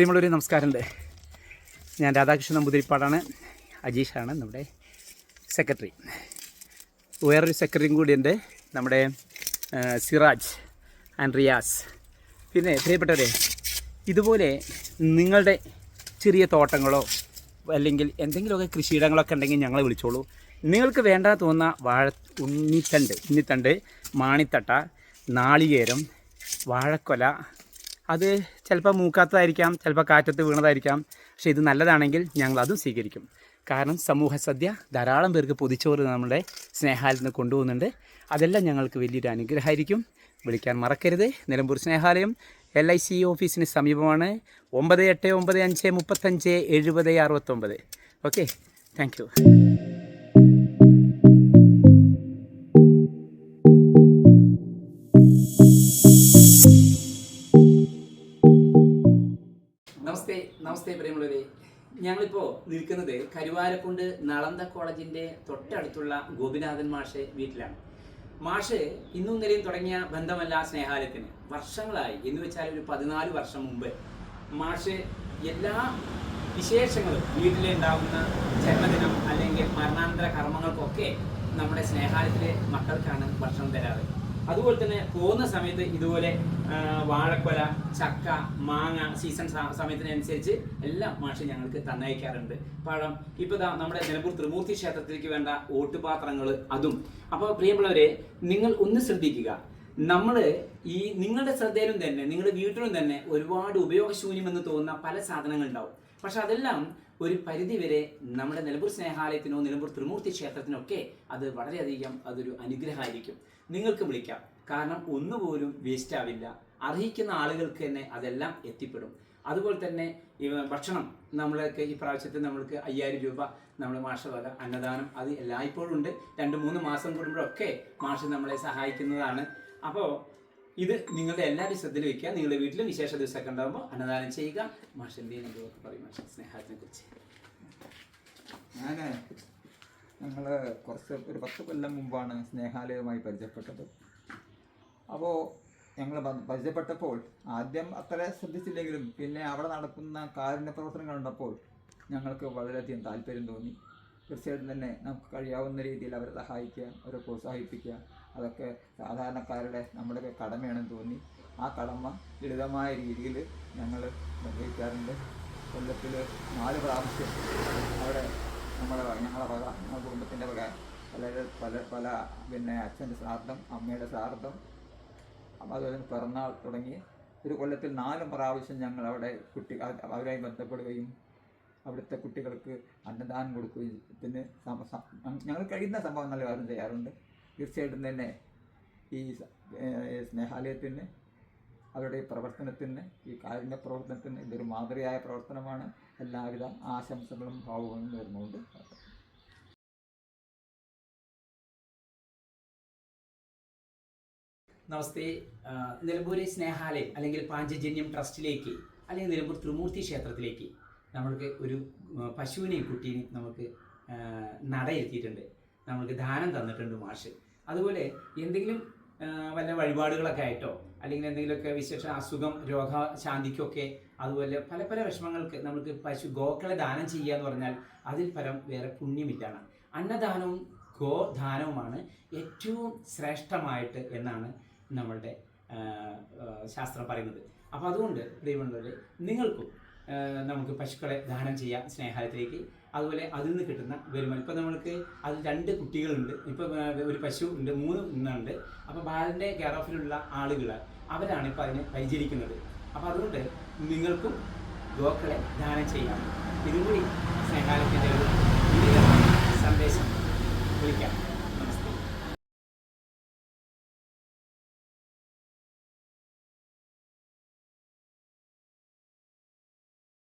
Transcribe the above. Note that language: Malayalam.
പ്രിയമുള്ളവരെ നമസ്കാരമുണ്ട്. ഞാൻ രാധാകൃഷ്ണൻ നമ്പൂതിരിപ്പാടാണ്. അജീഷാണ് നമ്മുടെ സെക്രട്ടറി. വേറൊരു സെക്രട്ടറിയും കൂടിയുണ്ട് നമ്മുടെ സിറാജ് ആൻഡ് റിയാസ്. പിന്നെ പ്രിയപ്പെട്ടവരെ ഇതുപോലെ നിങ്ങളുടെ ചെറിയ തോട്ടങ്ങളോ അല്ലെങ്കിൽ എന്തെങ്കിലുമൊക്കെ കൃഷിയിടങ്ങളൊക്കെ ഉണ്ടെങ്കിൽ ഞങ്ങളെ വിളിച്ചോളൂ. നിങ്ങൾക്ക് വേണ്ട തോന്നുന്ന വാഴ ഉണ്ണിത്തണ്ട് ഉണ്ണിത്തണ്ട് മാണിത്തട്ട നാളികേരം വാഴക്കൊല അത് ചിലപ്പോൾ മൂക്കാത്തതായിരിക്കാം ചിലപ്പോൾ കാറ്റത്ത് വീണതായിരിക്കാം. പക്ഷേ ഇത് നല്ലതാണെങ്കിൽ ഞങ്ങൾ അതും സ്വീകരിക്കും. കാരണം സമൂഹ സദ്യ ധാരാളം പേർക്ക് പൊതിച്ചോറ് നമ്മുടെ സ്നേഹാലയത്തിൽ നിന്ന് കൊണ്ടുപോകുന്നുണ്ട്. അതെല്ലാം ഞങ്ങൾക്ക് വലിയൊരു അനുഗ്രഹമായിരിക്കും. വിളിക്കാൻ മറക്കരുത്. Nilambur Snehalayam L I C ഓഫീസിന് സമീപമാണ്. ഒമ്പത് എട്ട് ഒമ്പത് അഞ്ച് മുപ്പത്തഞ്ച് എഴുപത് അറുപത്തൊമ്പത്. ഓക്കെ. Thank you. നമസ്തേ പ്രിയമുള്ളവരെ ഞങ്ങളിപ്പോൾ നിൽക്കുന്നത് കരുവാരക്കുണ്ട് നളന്ത കോളേജിന്റെ തൊട്ടടുത്തുള്ള ഗോപിനാഥൻ മാഷെ വീട്ടിലാണ്. മാഷ് ഇന്നും ഇന്നലെയും തുടങ്ങിയ ബന്ധമല്ല സ്നേഹാലയത്തിന്. വർഷങ്ങളായി. എന്ന് വെച്ചാൽ ഒരു പതിനാല് വർഷം മുമ്പ് മാഷ് എല്ലാ വിശേഷങ്ങളും വീട്ടിലുണ്ടാകുന്ന ജന്മദിനം അല്ലെങ്കിൽ മരണാനന്തര കർമ്മങ്ങൾക്കൊക്കെ നമ്മുടെ സ്നേഹാലയത്തിലെ മക്കൾക്കാണ് ഭക്ഷണം തരാറ്. അതുപോലെ തന്നെ പോകുന്ന സമയത്ത് ഇതുപോലെ വാഴക്കൊല ചക്ക മാങ്ങ സീസൺ സമയത്തിനനുസരിച്ച് എല്ലാം മാഷ് ഞങ്ങൾക്ക് തന്നയക്കാറുണ്ട്. പഴം ഇപ്പോൾ നമ്മുടെ നിലമ്പൂർ ത്രിമൂർത്തി ക്ഷേത്രത്തിലേക്ക് വേണ്ട ഓട്ടുപാത്രങ്ങൾ അതും. അപ്പോൾ പ്രിയമുള്ളവരെ നിങ്ങൾ ഒന്ന് ശ്രദ്ധിക്കുക. നമ്മൾ ഈ നിങ്ങളുടെ ശ്രദ്ധയിലും തന്നെ നിങ്ങളുടെ വീട്ടിലും തന്നെ ഒരുപാട് ഉപയോഗശൂന്യമെന്ന് തോന്നുന്ന പല സാധനങ്ങൾ ഉണ്ടാവും പക്ഷെ അതെല്ലാം ഒരു പരിധിവരെ നമ്മുടെ നിലമ്പൂർ സ്നേഹാലയത്തിനോ നിലമ്പൂർ ത്രിമൂർത്തി ക്ഷേത്രത്തിനൊക്കെ അത് വളരെയധികം അതൊരു അനുഗ്രഹമായിരിക്കും. നിങ്ങൾക്ക് വിളിക്കാം. കാരണം ഒന്നുപോലും വേസ്റ്റ് ആവില്ല. അർഹിക്കുന്ന ആളുകൾക്ക് തന്നെ അതെല്ലാം എത്തിപ്പെടും. അതുപോലെ തന്നെ ഭക്ഷണം നമ്മളൊക്കെ ഈ പ്രാവശ്യത്തിൽ നമ്മൾക്ക് അയ്യായിരം രൂപ നമ്മൾ മാഷ വക അന്നദാനം അത് എല്ലായ്പ്പോഴും ഉണ്ട്. രണ്ട് മൂന്ന് മാസം കൂടുമ്പോഴൊക്കെ മാഷ് നമ്മളെ സഹായിക്കുന്നതാണ്. അപ്പോൾ ഇത് നിങ്ങളുടെ എല്ലാവരും ശ്രദ്ധയിൽ വയ്ക്കുക. നിങ്ങളുടെ വീട്ടിലും വിശേഷ ദിവസമൊക്കെ ഉണ്ടാകുമ്പോൾ അന്നദാനം ചെയ്യുക. മാഷന്റെ എന്തൊക്കെ പറയും മാഷ. സ്നേഹത്തിനെ കുറിച്ച്. ഞാൻ ഞങ്ങൾ കുറച്ച് ഒരു പത്ത് കൊല്ലം മുമ്പാണ് സ്നേഹാലയവുമായി പരിചയപ്പെട്ടത്. അപ്പോൾ ഞങ്ങൾ പരിചയപ്പെട്ടപ്പോൾ ആദ്യം അത്ര ശ്രദ്ധിച്ചില്ലെങ്കിലും പിന്നെ അവിടെ നടക്കുന്ന കാരുണ്യ പ്രവർത്തനങ്ങൾ കണ്ടപ്പോൾ ഞങ്ങൾക്ക് വളരെയധികം താല്പര്യം തോന്നി. തീർച്ചയായിട്ടും തന്നെ നമുക്ക് കഴിയാവുന്ന രീതിയിൽ അവരെ സഹായിക്കുക അവരെ പ്രോത്സാഹിപ്പിക്കുക അതൊക്കെ സാധാരണക്കാരുടെ നമ്മുടെയൊക്കെ കടമയാണെന്ന് തോന്നി. ആ കടമ ലളിതമായ രീതിയിൽ ഞങ്ങൾ നിർവഹിക്കാറുണ്ട്. കൊല്ലത്തിൽ നാല് പ്രാവശ്യം അവിടെ നമ്മുടെ ഞങ്ങളുടെ വക ഞങ്ങളുടെ കുടുംബത്തിന്റെ വക പല പല പല പിന്നെ അച്ഛന്റെ ശ്രാദ്ധം അമ്മയുടെ ശ്രാദ്ധം അതുപോലെ തന്നെ പിറന്നാൾ തുടങ്ങി. ഒരു കൊല്ലത്തിൽ നാല് പ്രാവശ്യം ഞങ്ങൾ അവിടെ കുട്ടി അവ- അവരുമായി ബന്ധപ്പെടുകയും അവിടുത്തെ കുട്ടികൾക്ക് അന്നദാനം കൊടുക്കുകയും പിന്നെ ഞങ്ങൾ കഴിയുന്ന സംഭവങ്ങൾ കാര്യം ചെയ്യാറുണ്ട്. തീർച്ചയായിട്ടും തന്നെ ഈ സ്നേഹാലയത്തിന് അവരുടെ പ്രവർത്തനത്തിന് ഈ കാരുണ്യ പ്രവർത്തനത്തിന് ഇതൊരു മാതൃകയായ പ്രവർത്തനമാണ്. എല്ലാവിധ ആശംസകളും ഭാവങ്ങളും നേർന്നുകൊണ്ട് അല്ലെങ്കിൽ ട്രസ്റ്റിലേക്ക് അല്ലെങ്കിൽ നിലമ്പൂർ ക്ഷേത്രത്തിലേക്ക് നമ്മൾക്ക് ഒരു നമുക്ക് നമ്മൾക്ക് ദാനം തന്നിട്ടുണ്ട് മാഷ്. അതുപോലെ എന്തെങ്കിലും വല്ല വഴിപാടുകളൊക്കെ ആയിട്ടോ അല്ലെങ്കിൽ എന്തെങ്കിലുമൊക്കെ വിശേഷ അസുഖം രോഗശാന്തിക്കൊക്കെ അതുപോലെ പല പല വിഷമങ്ങൾക്ക് നമുക്ക് പശു ഗോക്കളെ ദാനം ചെയ്യുക എന്ന് പറഞ്ഞാൽ അതിൽ പരം വേറെ പുണ്യമില്ലാണ്. അന്നദാനവും ഗോദാനവുമാണ് ഏറ്റവും ശ്രേഷ്ഠമായിട്ട് എന്നാണ് നമ്മളുടെ ശാസ്ത്രം പറയുന്നത്. അപ്പോൾ അതുകൊണ്ട് പ്രിയമുള്ളവരെ നിങ്ങൾക്കും നമുക്ക് പശുക്കളെ ദാനം ചെയ്യാം സ്നേഹാലയത്തിലേക്ക്. അതുപോലെ അതിൽ നിന്ന് കിട്ടുന്ന വരുമാനം. ഇപ്പോൾ നമ്മൾക്ക് അതിൽ രണ്ട് കുട്ടികളുണ്ട്. ഇപ്പോൾ ഒരു പശു ഉണ്ട് മൂന്ന് ഇന്നുണ്ട്. അപ്പോൾ ബാലന്റെ കെയർ ഓഫിലുള്ള ആളുകൾ അവരാണ് ഇപ്പോൾ അതിനെ പരിചരിക്കുന്നത്. അപ്പോൾ അതുകൊണ്ട് നിങ്ങൾക്കും ഗോക്കളെ ദാനം ചെയ്യാം. ഇതും കൂടി സ്നേഹാലയത്തിന്റെ ഒരു സന്ദേശം. വിളിക്കാം.